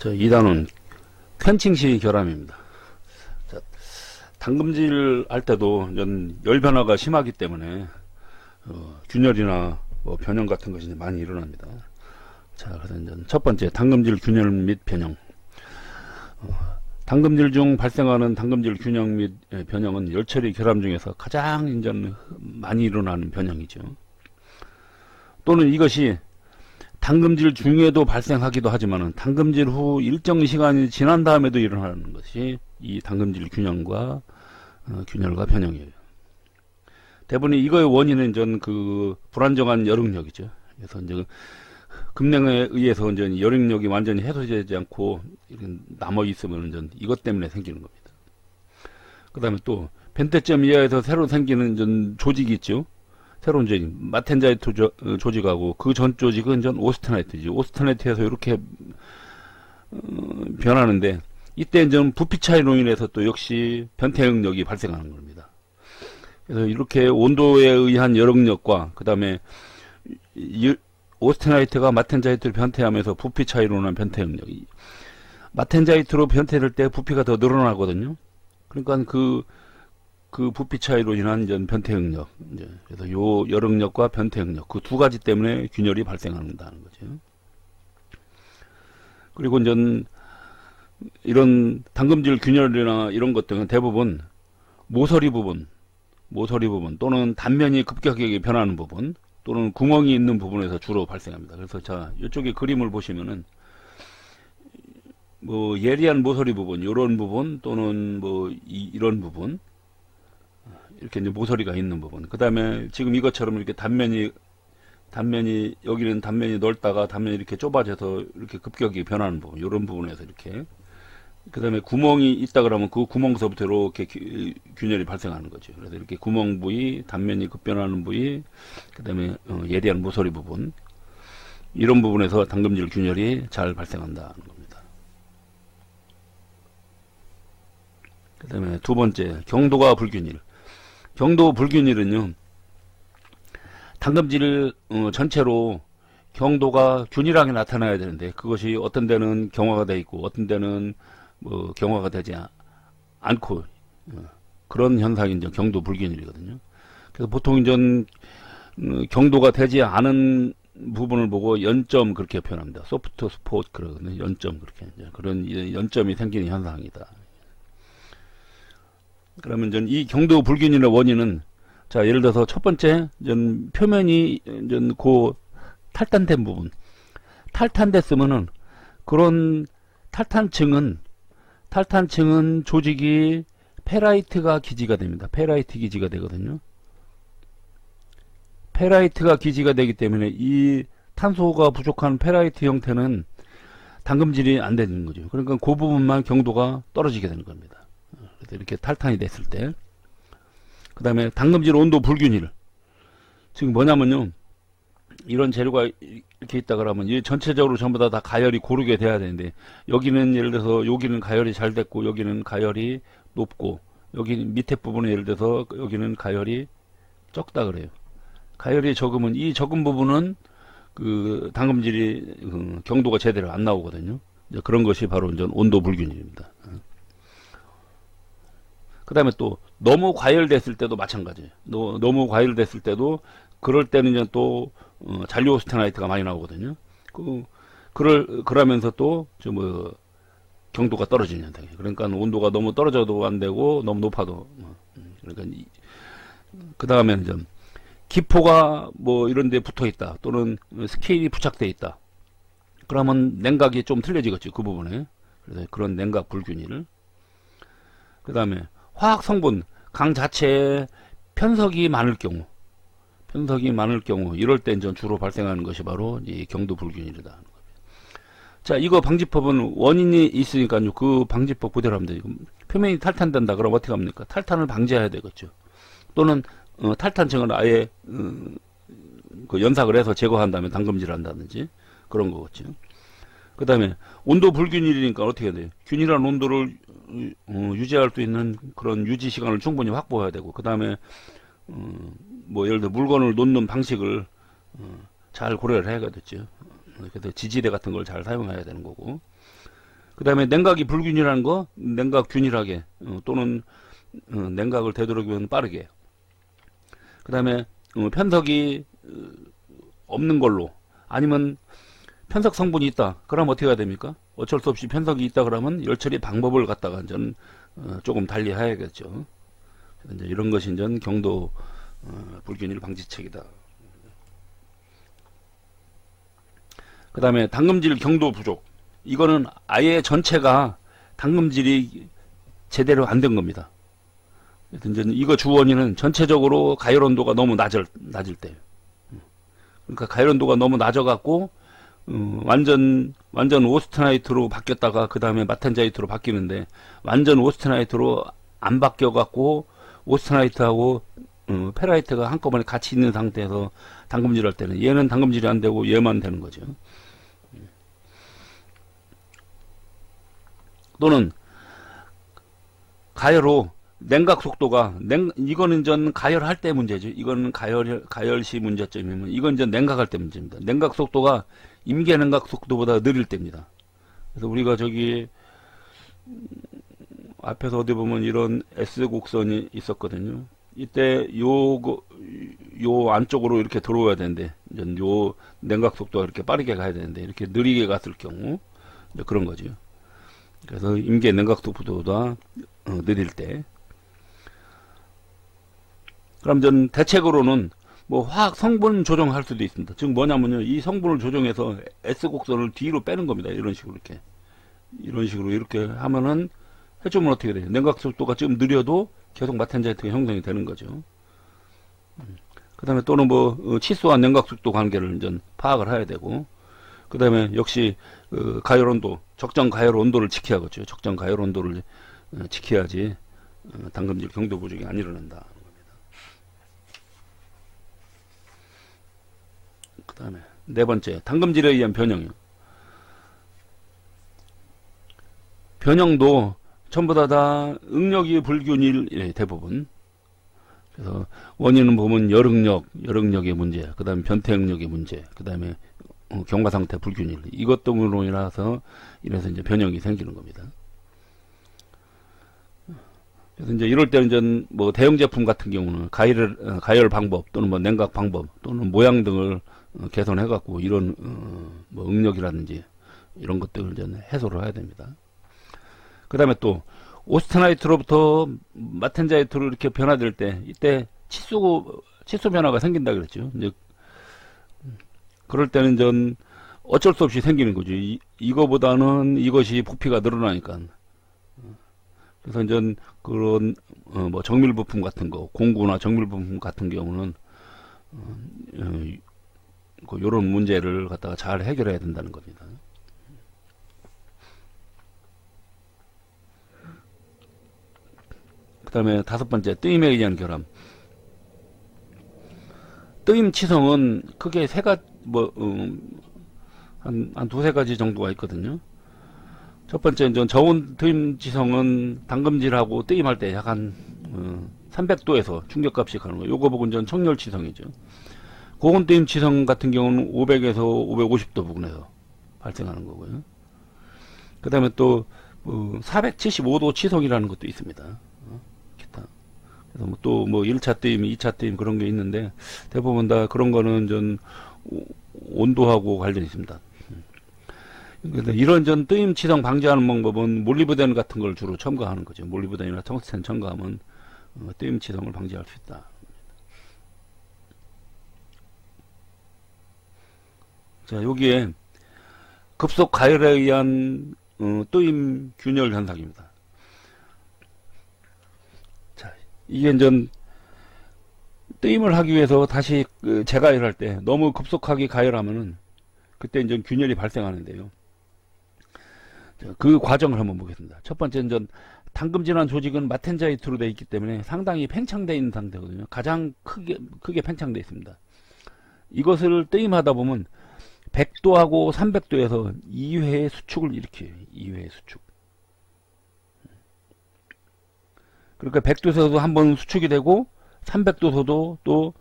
자, 2단은 캔칭시 결함입니다. 자, 당금질 할 때도 전 열변화가 심하기 때문에 어, 균열이나 뭐 변형 같은 것이 많이 일어납니다. 자, 그래서 이제 첫 번째 당금질 균열 및 변형. 어, 당금질 중 발생하는 당금질 균형 및 예, 변형은 열처리 결함 중에서 가장 이제 많이 일어나는 변형이죠. 또는 이것이 당금질 중에도 발생하기도 하지만은 당금질 후 일정 시간이 지난 다음에도 일어나는 것이 이 당금질 균형과 어, 균열과 변형이에요. 대부분 이거의 원인은 전 그 불안정한 여력력이죠. 그래서 이제 급냉에 의해서 이제 여력력이 완전히 해소되지 않고 남아 있으면 전 이것 때문에 생기는 겁니다. 그다음에 또 벤테점 이하에서 새로 생기는 전 조직이 있죠. 새로운 조직, 마텐자이트 조, 어, 조직하고 그 전 조직은 전 오스테나이트지. 오스테나이트에서 이렇게 어, 변하는데 이때 이제 부피 차이로 인해서 또 역시 변태 영역이 발생하는 겁니다. 그래서 이렇게 온도에 의한 여력력과 그 다음에 오스테나이트가 마텐자이트를 변태하면서 부피 차이로 인한 변태 영역. 마텐자이트로 변태될 때 부피가 더 늘어나거든요. 그러니까 그, 그 부피 차이로 인한 전 변태 영역. 이제 그래서 요 여력력과 변태 영역. 그두 가지 때문에 균열이 발생한다는 거죠. 그리고 이제 이런 당금질 균열이나 이런 것들은 대부분 모서리 부분, 모서리 부분 또는 단면이 급격하게 변하는 부분 또는 구멍이 있는 부분에서 주로 발생합니다. 그래서 자 이쪽에 그림을 보시면은 뭐 예리한 모서리 부분 이런 부분 또는 뭐 이, 런 부분 이렇게 이제 모서리가 있는 부분 그 다음에 지금 이것처럼 이렇게 단면이 단면이 여기는 단면이 넓다가 단면이 이렇게 좁아져서 이렇게 급격히 변하는 부분 이런 부분에서 이렇게 그 다음에 구멍이 있다 그러면 그 구멍서부터 이렇게 균열이 발생하는 거죠. 그래서 이렇게 구멍 부위, 단면이 급변하는 부위, 그 다음에 어, 예리한 모서리 부분 이런 부분에서 당금질 균열이 잘 발생한다는 겁니다. 그 다음에 두 번째 경도가 불균일. 경도 불균일은요. 당금질 어, 전체로 경도가 균일하게 나타나야 되는데 그것이 어떤 데는 경화가 돼 있고 어떤 데는 뭐 경화가 되지 않고 어, 그런 현상이 이제 경도 불균일이거든요. 그래서 보통 이제 어, 경도가 되지 않은 부분을 보고 연점 그렇게 표현합니다. 소프트 스포츠 그러거든요. 연점 그렇게 그런 연점이 생기는 현상이다. 그러면 전 이 경도 불균일의 원인은 자 예를 들어서 첫 번째 전 표면이 전고 탈탄된 부분 탈탄됐으면은 그런 탈탄층은 탈탄층은 조직이 페라이트가 기지가 됩니다. 페라이트 기지가 되거든요. 페라이트가 기지가 되기 때문에 이 탄소가 부족한 페라이트 형태는 당금질이 안 되는 거죠. 그러니까 그 부분만 경도가 떨어지게 되는 겁니다. 그래서 이렇게 탈탄이 됐을 때. 그 다음에 당금질 온도 불균일. 지금 뭐냐면요. 이런 재료가 이렇게 있다 그러면 이 전체적으로 전부 다, 다 가열이 고르게 돼야 되는데 여기는 예를 들어서 여기는 가열이 잘 됐고 여기는 가열이 높고 여기 밑에 부분에 예를 들어서 여기는 가열이 적다 그래요. 가열이 적으면 이 적은 부분은 그 당금질이 그 경도가 제대로 안 나오거든요. 그런 것이 바로 이제 온도 불균입니다. 그 다음에 또 너무 과열됐을 때도 마찬가지예요. 너무 과열됐을 때도 그럴 때는 이제 또 어, 잔류 스테나이트가 많이 나오거든요. 그 그럴 그러면서 또좀뭐 경도가 떨어지는 현상이에요. 그러니까 온도가 너무 떨어져도 안 되고 너무 높아도 뭐, 음, 그러니까 그 다음에는 좀 기포가 뭐 이런 데 붙어 있다 또는 스케일이 부착돼 있다. 그러면 냉각이 좀 틀려지겠죠. 그 부분에. 그래서 그런 냉각 불균일. 그 다음에 화학 성분 강 자체에 편석이 많을 경우 편석이 많을 경우 이럴 때 이제 주로 발생하는 것이 바로 이 경도 불균일이다. 자, 이거 방지법은 원인이 있으니까요. 그 방지법 그대로 하면 돼요. 표면이 탈탄된다. 그럼 어떻게 합니까? 탈탄을 방지해야 되겠죠. 또는 어, 탈탄층을 아예 어, 그 연삭을 해서 제거한다면 당금질을 한다든지 그런 거겠죠. 그 다음에 온도 불균일이니까 어떻게 해야 돼요? 균일한 온도를 어, 유지할 수 있는 그런 유지 시간을 충분히 확보해야 되고 그 다음에 어, 뭐 예를 들어 물건을 놓는 방식을 어, 잘 고려를 해야겠죠. 그래서 지지대 같은 걸 잘 사용해야 되는 거고. 그 다음에 냉각이 불균이라는 거, 냉각 균일하게, 어, 또는, 어, 냉각을 되도록이면 빠르게. 그 다음에, 어, 편석이, 어, 없는 걸로, 아니면, 편석 성분이 있다. 그럼 어떻게 해야 됩니까? 어쩔 수 없이 편석이 있다 그러면 열처리 방법을 갖다가 저는, 어, 조금 달리 해야겠죠. 이제 이런 것이 이제 경도, 어, 불균일 방지책이다. 그 다음에 당금질 경도 부족. 이거는 아예 전체가 당금질이 제대로 안 된 겁니다. 이제 이거 주원인은 전체적으로 가열 온도가 너무 낮을, 낮을 때. 그러니까 가열 온도가 너무 낮아갖고, 어, 완전, 완전 오스트나이트로 바뀌었다가 그 다음에 마텐자이트로 바뀌는데, 완전 오스트나이트로 안 바뀌어갖고, 오스트나이트하고, 어, 페라이트가 한꺼번에 같이 있는 상태에서 당금질 할 때는 얘는 당금질이 안 되고 얘만 되는 거죠. 또는 가열로 냉각 속도가 냉 이거는 전 가열할 때 문제죠. 이거는 가열 가열시 문제점이면 이건 전 냉각할 때 문제입니다. 냉각 속도가 임계 냉각 속도보다 느릴 때입니다. 그래서 우리가 저기 음, 앞에서 어디 보면 이런 S 곡선이 있었거든요. 이때 요거 요 안쪽으로 이렇게 들어와야 되는데 이제 요 냉각 속도가 이렇게 빠르게 가야 되는데 이렇게 느리게 갔을 경우 이제 그런 거죠. 그래서 임계 냉각 속도보다 어, 느릴 때 그럼 전 대책으로는 뭐 화학 성분 조정할 수도 있습니다. 즉 뭐냐면요. 이 성분을 조정해서 S 곡선을 뒤로 빼는 겁니다. 이런 식으로 이렇게. 이런 식으로 이렇게 하면은 해주면 어떻게 돼요? 냉각 속도가 좀 느려도 계속 마텐자이트가 형성이 되는 거죠. 그 다음에 또는 뭐 어, 치수와 냉각 속도 관계를 이제 파악을 해야 되고 그 다음에 역시 어, 가열 온도 적정 가열 온도를 지켜야겠죠. 적정 가열 온도를 어, 지켜야지 어, 당금질 경도 부족이 안 일어난다. 다음에 네 번째 당금질에 의한 변형이요. 변형도 전부 다, 다 응력이 불균일 예, 대부분. 그래서 원인은 보면 열응력, 열응력의 문제, 그 다음에 변태응력의 문제, 그 다음에 어, 경과 상태 불균일 이것 등으로 인해서 이래서 이제 변형이 생기는 겁니다. 그래서 이제 이럴 때는 이제 뭐 대형 제품 같은 경우는 가열 어, 가열 방법 또는 뭐 냉각 방법 또는 모양 등을 어, 개선해 갖고 이런 어, 뭐 응력이라든지 이런 것들을 이제 해소를 해야 됩니다. 그 다음에 또 오스트나이트로부터 마텐자이트로 이렇게 변화될 때 이때 치수 치수 변화가 생긴다 그랬죠. 이제 그럴 때는 전 어쩔 수 없이 생기는 거죠. 이, 이거보다는 이것이 부피가 늘어나니까. 그래서 이제 그런 어, 뭐 정밀 부품 같은 거, 공구나 정밀 부품 같은 경우는 어, 어, 그 요런 문제를 갖다가 잘 해결해야 된다는 겁니다. 그 다음에 다섯 번째, 뜨임에 의한 결함. 뜨임 치성은 크게 세 가지, 뭐, 음, 한, 한 두세 가지 정도가 있거든요. 첫 번째, 이제 저온 뜨임 치성은 당금질하고 뜨임할 때 약간, 어, 300도에서 충격값이 가는 거예요. 요거 보고 이제 청열 치성이죠. 고온 뜨임 치성 같은 경우는 500에서 550도 부근에서 발생하는 거고요. 그 다음에 또, 어, 475도 치성이라는 것도 있습니다. 그래서 뭐 또 뭐 1차 뜨임, 2차 뜨임 그런 게 있는데 대부분 다 그런 거는 전 온도하고 관련이 있습니다. 근데 이런 전 뜨임 치성 방지하는 방법은 몰리브덴 같은 걸 주로 첨가하는 거죠. 몰리브덴이나 텅스텐 첨가하면 어, 뜨임 치성을 방지할 수 있다. 자, 여기에 급속 가열에 의한 어, 뜨임 균열 현상입니다. 이게 이제 뜨임을 하기 위해서 다시 그 재가열할 때 너무 급속하게 가열하면은 그때 이제 균열이 발생하는데요. 그 과정을 한번 보겠습니다. 첫 번째는 전 당금질환 조직은 마텐자이트로 되어 있기 때문에 상당히 팽창되어 있는 상태거든요. 가장 크게 크게 팽창되어 있습니다. 이것을 뜨임하다 보면 100도하고 300도에서 2회의 수축을 일으켜요. 2회의 수축. 그러니까 100도에서도 한 번 수축이 되고 300도서도 또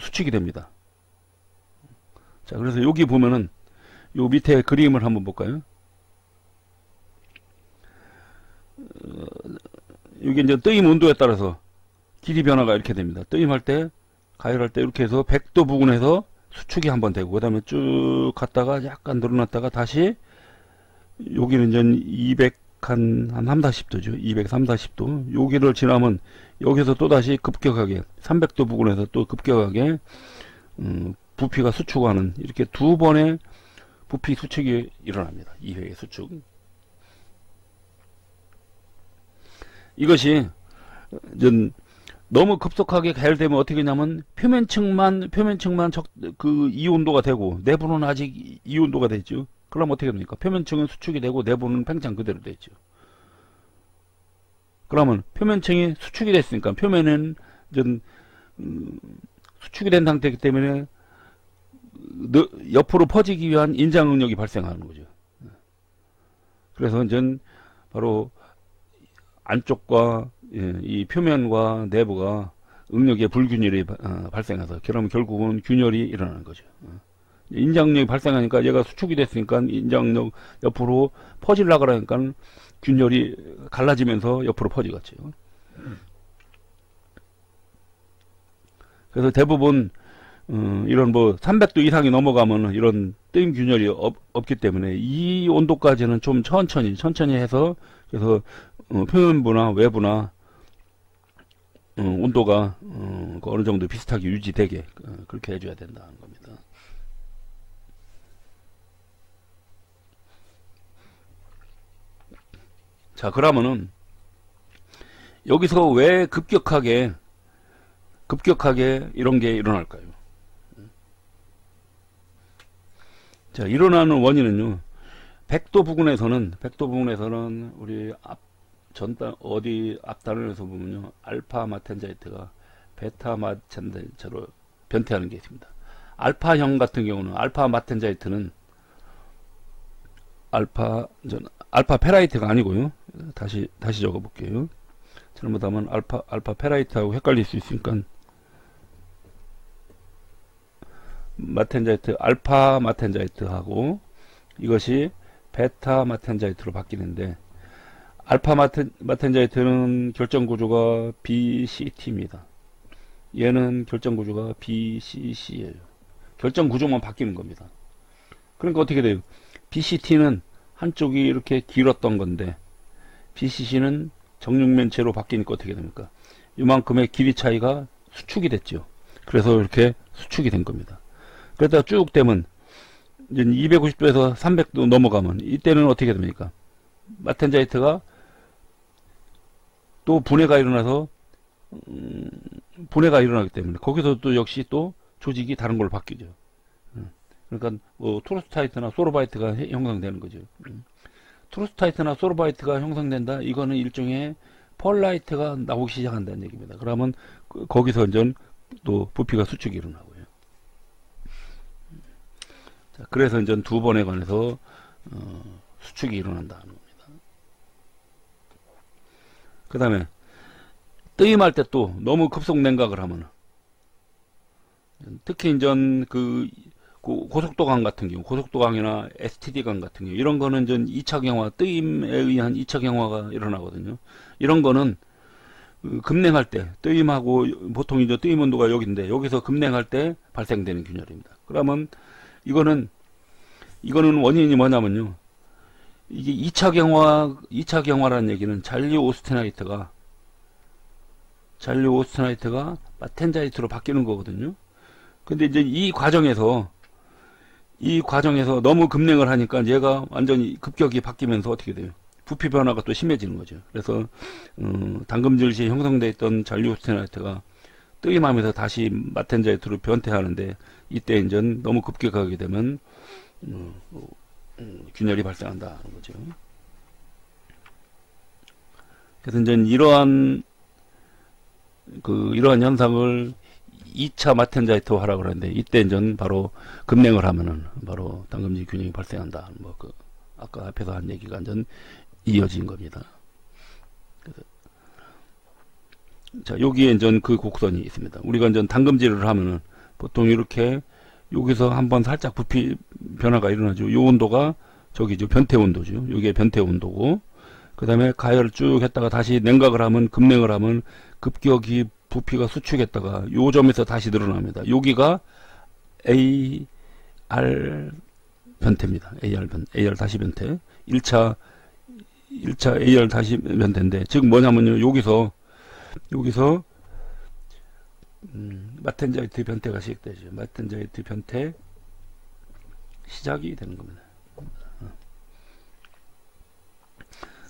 수축이 됩니다. 자, 그래서 여기 보면은 요 밑에 그림을 한번 볼까요? 이게 이제 뜨임 온도에 따라서 길이 변화가 이렇게 됩니다. 뜨임할 때 가열할 때 이렇게 해서 100도 부근에서 수축이 한번 되고 그 다음에 쭉 갔다가 약간 늘어났다가 다시 여기는 이제 200 한, 한 3, 40도죠. 200, 3, 40도. 여기를 지나면 여기서 또 다시 급격하게 300도 부근에서 또 급격하게 음, 부피가 수축하는 이렇게 두 번의 부피 수축이 일어납니다. 2회의 수축. 이것이 전 너무 급속하게 가열되면 어떻게 되냐면 표면층만 표면층만 적, 그 이온도가 되고 내부는 아직 이온도가 되죠. 그럼 어떻게 됩니까? 표면층은 수축이 되고 내부는 팽창 그대로 되죠. 그러면 표면층이 수축이 됐으니까 표면은 전 음, 수축이 된 상태이기 때문에 너- 옆으로 퍼지기 위한 인장 응력이 발생하는 거죠. 그래서 전 바로 안쪽과 예, 이 표면과 내부가 응력의 불균열이 바- 어, 발생해서 그러면 결국은 균열이 일어나는 거죠. 어. 인장력이 발생하니까 얘가 수축이 됐으니까 인장력 옆으로 퍼질라 그러니까 균열이 갈라지면서 옆으로 퍼지겠죠. 그래서 대부분 어, 이런 뭐 300도 이상이 넘어가면 이런 뜨임 균열이 없, 없기 때문에 이 온도까지는 좀 천천히 천천히 해서 그래서 어, 표면부나 외부나 어, 온도가 어, 그 어느 정도 비슷하게 유지되게 어, 그렇게 해줘야 된다는 겁니다. 자 그러면은 여기서 왜 급격하게 급격하게 이런 게 일어날까요? 자 일어나는 원인은요 100도 부근에서는 100도 부근에서는 우리 앞 전단 어디 앞단에서 보면요 알파 마텐자이트가 베타 마텐자이트로 변태하는 게 있습니다. 알파형 같은 경우는 알파 마텐자이트는 알파 전 알파 페라이트가 아니고요. 다시 다시 적어 볼게요. 잘못하면 알파 알파 페라이트하고 헷갈릴 수 있으니까 마텐자이트 알파 마텐자이트하고 이것이 베타 마텐자이트로 바뀌는데 알파 마텐, 마텐자이트는 결정 구조가 BCT입니다. 얘는 결정 구조가 BCC예요. 결정 구조만 바뀌는 겁니다. 그러니까 어떻게 돼요? BCT는 한쪽이 이렇게 길었던 건데 BCC는 정육면체로 바뀌니까 어떻게 됩니까? 이만큼의 길이 차이가 수축이 됐죠. 그래서 이렇게 수축이 된 겁니다. 그러다가 쭉 되면 이제 250도에서 300도 넘어가면 이때는 어떻게 됩니까? 마텐자이트가 또 분해가 일어나서 음, 분해가 일어나기 때문에 거기서 또 역시 또 조직이 다른 걸로 바뀌죠. 음, 그러니까 뭐 토로스타이트나 소로바이트가 해- 형성되는 거죠. 음. 토로스타이트나 소로바이트가 형성된다. 이거는 일종의 펄라이트가 나오기 시작한다는 얘기입니다. 그러면 그- 거기서 이제 또 부피가 수축이 일어나고요. 자, 그래서 이제 두 번에 관해서 어, 수축이 일어난다는 겁니다. 그 다음에 뜨임할 때 또 너무 급속 냉각을 하면 특히 이제 그 고- 고속도강 같은 경우 고속도강이나 STD강 같은 경우 이런 거는 전 2차 경화 뜨임에 의한 2차 경화가 일어나거든요. 이런 거는 그 급냉할 때 뜨임하고 보통 이제 뜨임 온도가 여기인데 여기서 급냉할 때 발생되는 균열입니다. 그러면 이거는 이거는 원인이 뭐냐면요. 이게 2차 경화 2차 경화라는 얘기는 잔류 오스테나이트가 잔류 오스테나이트가 마텐자이트로 바뀌는 거거든요. 근데 이제 이 과정에서 이 과정에서 너무 급냉을 하니까 얘가 완전히 급격히 바뀌면서 어떻게 돼요? 부피 변화가 또 심해지는 거죠. 그래서 어, 당금질 시에 형성돼 있던 잔류 오스테나이트가 뜨임하면서 다시 마텐자이트로 변태하는데 이때 이제 너무 급격하게 되면 음, 균열이 발생한다는 거죠. 그래서 이제 이러한 그 이러한 현상을 2차 마텐자이트화라 그러는데 이때 이제 바로 급냉을 하면은 바로 당금질 균형이 발생한다. 뭐 그 아까 앞에서 한 얘기가 이제 이어진 겁니다. 자 여기에 이제 그 곡선이 있습니다. 우리가 이제 당금질을 하면은 보통 이렇게 여기서 한번 살짝 부피 변화가 일어나죠. 요 온도가 저기죠. 변태 온도죠. 이게 변태 온도고 그 다음에 가열을 쭉 했다가 다시 냉각을 하면 급냉을 하면 급격히 부피가 수축했다가 요 점에서 다시 늘어납니다. 여기가 AR 변태입니다. AR 변, AR 다시 변태. 1차 1차 AR 다시 변태인데 즉 뭐냐면요. 여기서 여기서 음, 마텐자이트 변태가 시작되죠. 마텐자이트 변태 시작이 되는 겁니다.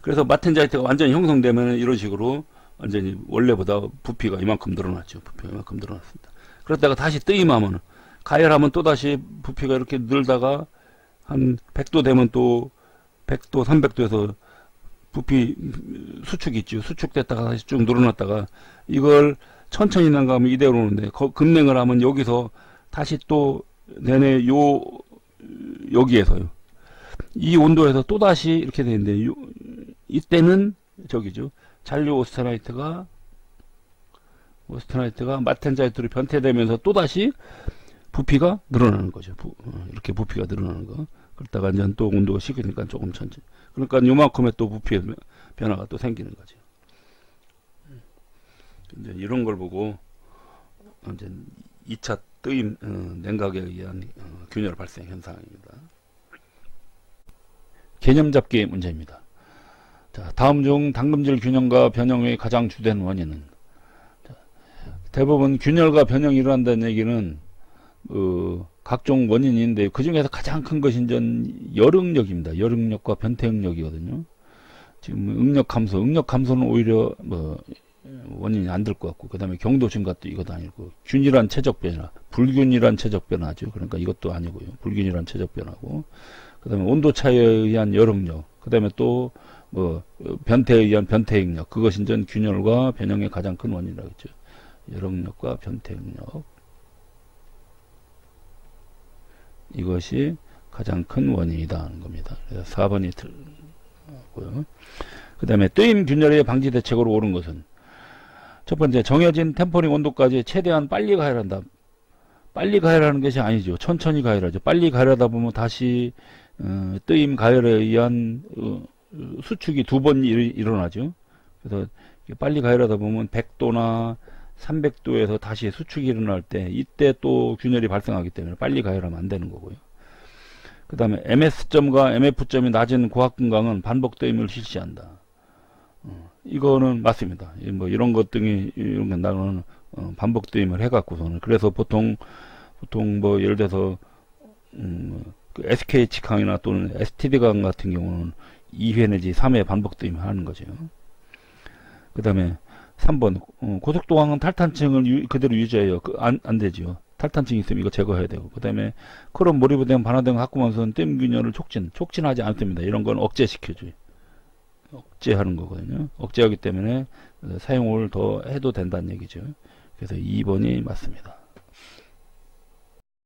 그래서 마텐자이트가 완전히 형성되면 이런 식으로 완전히 원래보다 부피가 이만큼 늘어났죠. 부피가 이만큼 늘어났습니다. 그러다가 다시 뜨임하면 가열하면 또 다시 부피가 이렇게 늘다가 한 100도 되면 또 100도, 300도에서 부피 수축 있죠. 수축됐다가 다시 쭉 늘어났다가 이걸 천천히 난가하면 이대로 오는데 거- 급냉을 하면 여기서 다시 또 내내 요 여기에서요. 이 온도에서 또 다시 이렇게 되는데 요, 이때는 저기죠. 잔류 오스테나이트가 오스테나이트가 마텐자이트로 변태되면서 또 다시 부피가 늘어나는 거죠. 부- 어, 이렇게 부피가 늘어나는 거. 그러다가 이제 또 온도가 식으니까 조금 천천히. 그러니까 요만큼의 또 부피의 변- 변화가 또 생기는 거죠. 이제 이런 걸 보고 이제 2차 뜨임 어, 냉각에 의한 어, 균열 발생 현상입니다. 개념 잡기 문제입니다. 자, 다음 중 당금질 균형과 변형의 가장 주된 원인은 자, 대부분 균열과 변형이 일어난다는 얘기는 어, 각종 원인인데 그 중에서 가장 큰 것이 이제 열응력입니다. 열응력과 변태응력이거든요. 지금 응력 감소, 응력 감소는 오히려 뭐 원인이 안 될 것 같고 그 다음에 경도 증가도 이것도 아니고 균일한 체적 변화, 불균일한 체적 변화죠. 그러니까 이것도 아니고요. 불균일한 체적 변화고 그다음에 온도 차이에 의한 열응력, 그다음에 또 뭐 변태에 의한 변태응력 그것이 이제 균열과 변형의 가장 큰 원인이라고 했죠. 열응력과 변태응력 이것이 가장 큰 원인이다 하는 겁니다. 그래서 4번이 틀고요. 그 다음에 뜨임 균열의 방지 대책으로 옳은 것은 첫 번째 정해진 템퍼링 온도까지 최대한 빨리 가열한다. 빨리 가열하는 것이 아니죠. 천천히 가열하죠. 빨리 가열하다 보면 다시 어, 뜨임 가열에 의한 어, 수축이 두 번 일어나죠. 그래서 빨리 가열하다 보면 100도나 300도에서 다시 수축이 일어날 때 이때 또 균열이 발생하기 때문에 빨리 가열하면 안 되는 거고요. 그 다음에 MS점과 MF점이 낮은 고압 금강은 반복 뜨임을 실시한다. 어, 이거는 맞습니다. 이뭐 이런 것 등이 이런 건 나는 어, 반복 뜨임을 해갖고서는 그래서 보통 보통 뭐 예를 들어서 음, 그 SKH 강이나 또는 STD 강 같은 경우는 2회 내지 3회 반복 뜨임을 하는 거죠. 그 다음에 3번 어, 고속도강은 탈탄층을 유- 그대로 유지해요. 그, 안, 안 되지요. 탈탄층이 있으면 이거 제거해야 되고 그 다음에 크롬 모리브덴 반화등 합금원선 댐 균열을 촉진 촉진하지 않습니다. 이런 건 억제시켜줘요. 억제하는 거거든요. 억제하기 때문에 어, 사용을 더 해도 된다는 얘기죠. 그래서 2번이 맞습니다.